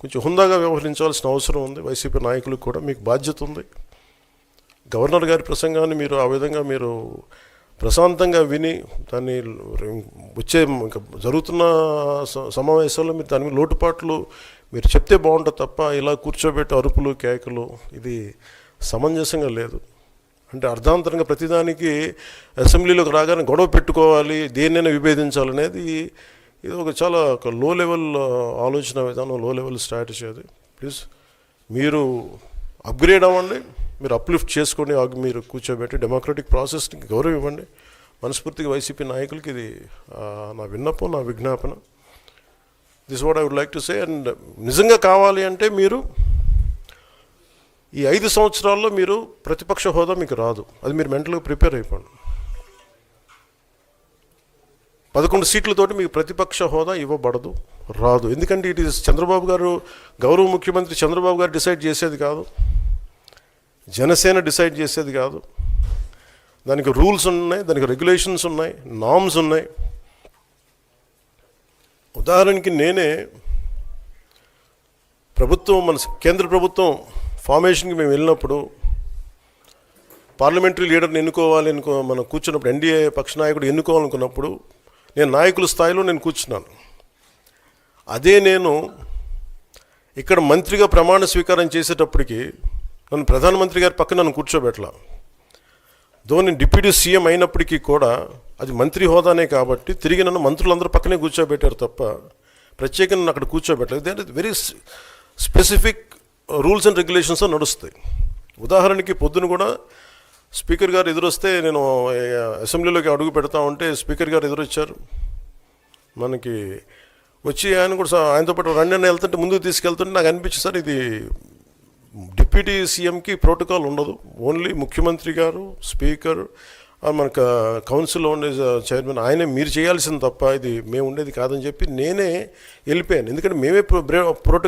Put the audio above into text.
కొంచెం హుందాగా వ్యవహరించాల్సిన అవసరం ఉంది. వైసీపీ నాయకులకు కూడా మీకు బాధ్యత ఉంది. గవర్నర్ గారి ప్రసంగాన్ని మీరు ఆ విధంగా మీరు ప్రశాంతంగా విని దాన్ని వచ్చే ఇంకా జరుగుతున్న సమావేశంలో సమావేశాల్లో మీరు దాని మీద లోటుపాట్లు మీరు చెప్తే బాగుంటుంది తప్ప ఇలా కూర్చోబెట్టి అరుపులు కేకలు ఇది సమంజసంగా లేదు. అంటే అర్ధాంతరంగా ప్రతిదానికి అసెంబ్లీలోకి రాగానే గొడవ పెట్టుకోవాలి దేన్నైనా విభేదించాలనేది ఇది ఒక చాలా ఒక లో లెవెల్ ఆలోచన విధానం లో లెవెల్ స్ట్రాటజీ అది. ప్లీజ్ మీరు అప్గ్రేడ్ అవ్వండి మీరు అప్లిఫ్ట్ చేసుకొని మీరు కూర్చోబెట్టి డెమోక్రటిక్ ప్రాసెస్ని గౌరవం ఇవ్వండి. మనస్ఫూర్తిగా వైసీపీ నాయకులకి ఇది నా విన్నపం నా విజ్ఞాపన. This what I would like to say and నిజంగా కావాలి అంటే మీరు ఈ ఐదు సంవత్సరాల్లో మీరు ప్రతిపక్ష హోదా మీకు రాదు. అది మీరు మెంటల్గా ప్రిపేర్ అయిపోండి. పదకొండు సీట్లతోటి మీకు ప్రతిపక్ష హోదా ఇవ్వబడదు రాదు. ఎందుకంటే ఇట్ ఈస్ చంద్రబాబు గారు గౌరవ ముఖ్యమంత్రి చంద్రబాబు గారు డిసైడ్ చేసేది కాదు. జనసేన డిసైడ్ చేసేది కాదు. దానికి రూల్స్ ఉన్నాయి దానికి రెగ్యులేషన్స్ ఉన్నాయి నామ్స్ ఉన్నాయి. ఉదాహరణకి నేనే ప్రభుత్వం మన కేంద్ర ప్రభుత్వం ఫార్మేషన్కి మేము వెళ్ళినప్పుడు పార్లమెంటరీ లీడర్ని ఎన్నుకోవాలి అనుకో మనం కూర్చున్నప్పుడు ఎన్డీఏ పక్ష నాయకుడు ఎన్నుకోవాలనుకున్నప్పుడు నేను నాయకుల స్థాయిలో నేను కూర్చున్నాను. అదే నేను ఇక్కడ మంత్రిగా ప్రమాణ స్వీకారం చేసేటప్పటికి నన్ను ప్రధానమంత్రి గారి పక్కన నన్ను కూర్చోబెట్టలా ధోని డిప్యూటీ సీఎం అయినప్పటికీ కూడా అది మంత్రి హోదానే కాబట్టి తిరిగి నన్ను మంత్రులందరూ పక్కనే కూర్చోబెట్టారు తప్ప ప్రత్యేకంగా నన్ను అక్కడ కూర్చోబెట్టలేదు అంటే very specific rules and regulations నడుస్తాయి. ఉదాహరణకి పొద్దున కూడా స్పీకర్ గారు ఎదురొస్తే నేను అసెంబ్లీలోకి అడుగు పెడతా ఉంటే స్పీకర్ గారు ఎదురొచ్చారు. మనకి వచ్చి ఆయన కూడా ఆయనతో పాటు రండి అని వెళ్తుంటే ముందుకు తీసుకెళ్తుంటే నాకు అనిపించింది సార్ ఇది డిప్యూటీ సీఎంకి ప్రోటోకాల్ ఉండదు. ఓన్లీ ముఖ్యమంత్రి గారు స్పీకర్ మనకు కౌన్సిల్లో ఉండే చైర్మన్ ఆయనే మీరు చేయాల్సింది తప్ప ఇది మేము ఉండేది కాదని చెప్పి నేనే వెళ్ళిపోయాను. ఎందుకంటే మేమే ప్రోటోకాల్